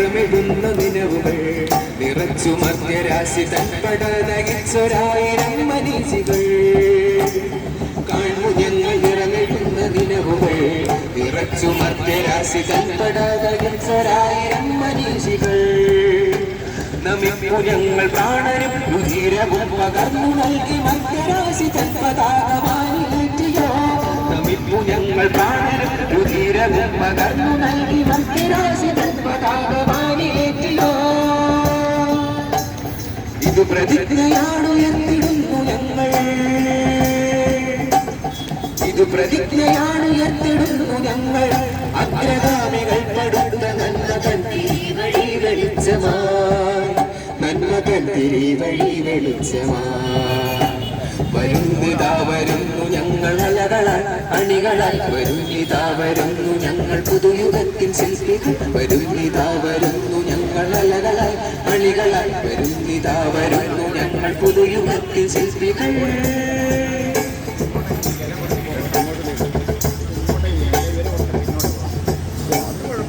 ിടുന്ന നിലവുകൾ. നിറച്ചു മധ്യരാശി തൻപട നയിച്ചൊരായിരം മനീഷികൾ. കാണു ഞങ്ങൾ നിറമിടുന്ന നിലവുകൾ. നിറച്ചു മധ്യരാശി തൻപട നയിച്ചൊരായിരം മനീഷികൾ. നമിപ്പു ഞങ്ങൾ പ്രാണനും രുധിരവും പകർന്നു നൽകി മധ്യരാശി തൻപതാകമാനിയോ നമിപ്പു ഞങ്ങൾ പ്രാണനും രുധിരവും പകർന്നു ഇത് പ്രതിജ്ഞയാണ് ഉയർത്തിടുന്നു ഞങ്ങൾ. ഇത് പ്രതിജ്ഞയാണ് ഉയർത്തിടുന്നു ഞങ്ങൾ. അഗ്രഗാമികൾ പടുത്ത നന്മ തന്തിരി വഴി വെളിച്ചമാ നന്മ തന്തിരി വഴി വെളിച്ചമാ വരുന്നിതാ വരുന്നു ഞങ്ങൾ അലകളാൽ അണികളാൽ. വരുന്നിതാ വരുന്നു ഞങ്ങൾ പുതുയുഗത്തിൻ ശില്പികൾ. വരുന്നിതാ വരുന്നു അണികളാൽ ഇതാ വരുന്നു ഞങ്ങൾ പുതുയുഗത്തിൻ ശില്പികൾ.